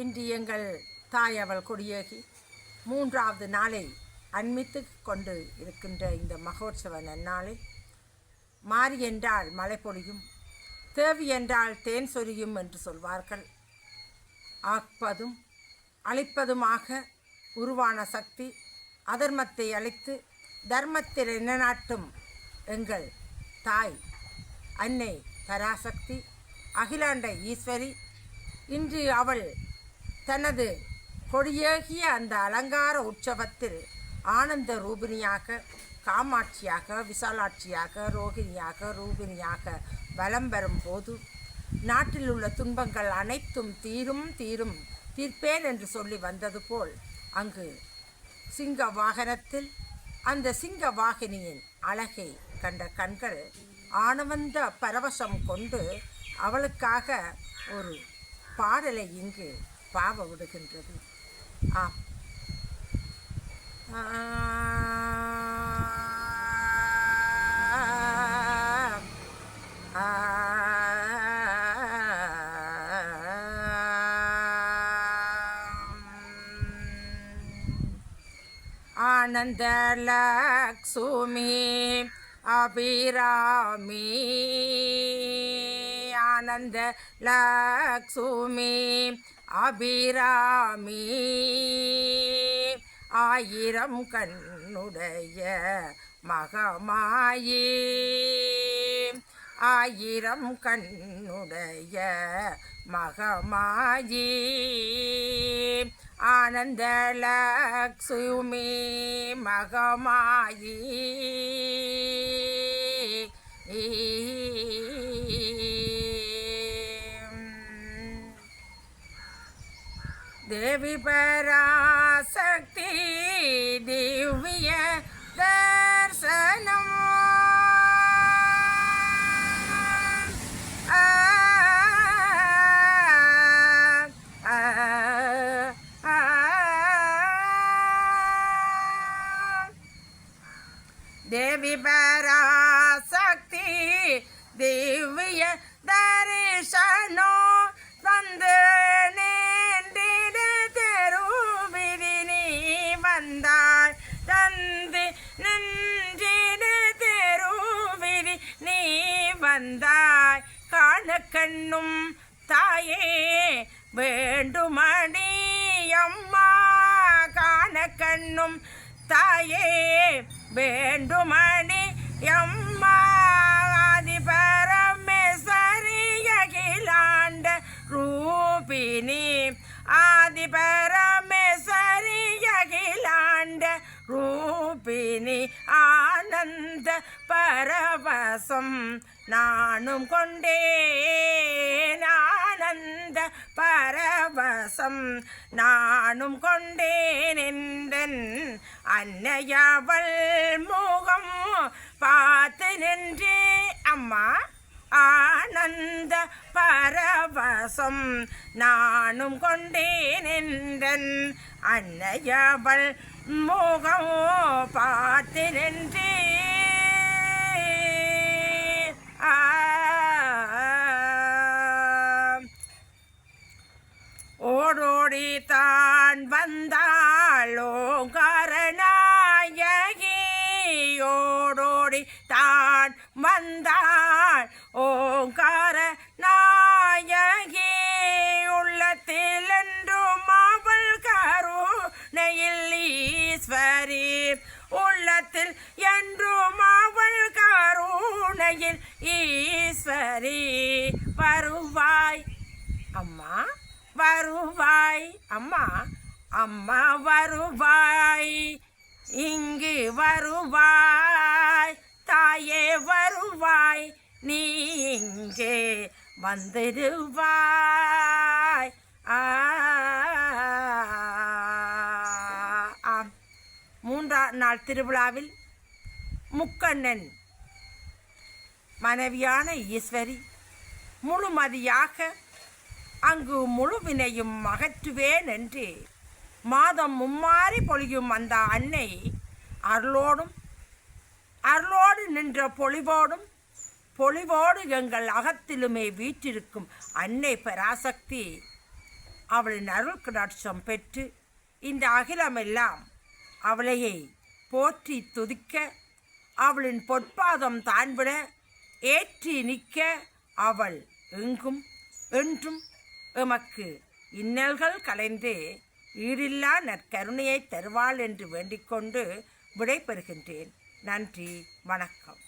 இன்று எங்கள் தாய் அவள் கொடியேகி. மூன்றாவது நாளை அண்மித்து கொண்டு இருக்கின்ற இந்த மகோற்சவ நன்னாளில் மாறி என்றால் மழை பொழியும் தேவி என்றால் தேன் சொரியும் என்று சொல்வார்கள். ஆப்பதும் அழிப்பதுமாக உருவான சக்தி அதர்மத்தை அழித்து தர்மத்தில் நிலைநாட்டும் எங்கள் தாய். அன்னை பராசக்தி அகிலாண்ட ஈஸ்வரி இன்று அவள் தனது கொடியேகிய அந்த அலங்கார உற்சவத்தில் ஆனந்த ரூபிணியாக காமாட்சியாக விசாலாட்சியாக ரோகிணியாக ரூபிணியாக வலம் வரும் போது நாட்டில் உள்ள துன்பங்கள் அனைத்தும் தீரும் தீரும் தீர்ப்பேன் என்று சொல்லி வந்தது போல் அங்கு சிங்க வாகனத்தில் அந்த சிங்க வாகினியின் அழகை கண்ட கண்கள் ஆனவந்த பரவசம் கொண்டு அவளுக்காக ஒரு பாடலை இங்கு பாவ விடுகின்றது ஆம் ஆனந்த லக்ஷ்மி அபிராமி. ஆனந்த லக்ஷ்மி அபிராமி. ஆயிரம் கண்ணுடைய மகமாயி. ஆயிரம் கண்ணுடைய மகமாயி. ஆனந்த லக்ஷ்மி மகமாயி. रवि पराशक्ति दिव्य दर्शनम् देवी पराशक्ति दिव्य दर्शनो तन्दे கண்ணும் தாயே வேண்டுமணி அம்மா. காண கண்ணும் தாயே வேண்டுமணி அம்மா. ஆதி பரமேஸ்வரி ரூபினி ரூபிணி. ஆதி பரமேஸ்வரி அகிலாண்ட ரூபிணி. ஆனந்த பரவசம். நானும் கொண்டேன் ஆனந்த பரவசம். நானும் கொண்டேன் என்றன் அன்னையவள் முகம் பார்த்து நின்றே. அம்மா ஆனந்த பரவசம். நானும் கொண்டேன் என்றன் அன்னையவள் முகம் பார்த்து நின்றே. ஓடோடி தான் வந்தாளோ கரணாயகி ஓடோடி தான் வந்தாள். ஓங்கார நாயகி உள்ளத்தில் என்றும் அவள் கருணையில் ஈஸ்வரி உள்ளத்தில் என்றும் அவள் கருணையில் ஈஸ்வரி வருவாய். வருவாய். அம்மா அம்மா வருவாய். இங்கு வருவாய். தாயே வருவாய். நீ இங்கே வந்துடுவாய் ஆ ஆம் மூன்றாம் நாள் திருவிழாவில் முக்கண்ணன் மனைவியான ஈஸ்வரி முழுமதியாக அங்கு முழுவினையும் அகற்றுவேன் என்று மாதம் மும்மாறி பொழியும் அந்த அன்னை அருளோடும் அருளோடு நின்ற பொழிவோடும் பொழிவோடு எங்கள் அகத்திலுமே வீற்றிருக்கும் அன்னை பராசக்தி அவளின் அருள் கடாட்சம் பெற்று இந்த அகிலமெல்லாம் அவளையை போற்றி துதிக்க அவளின் பொற்பாதம் தான்விட ஏற்றி நிற்க அவள் எங்கும் என்றும் எமக்கு இன்னல்கள் கலைந்து ஈடில்லா நற்கருணையை தருவாள் என்று வேண்டிக்கொண்டு விடைபெறுகின்றேன். நன்றி வணக்கம்.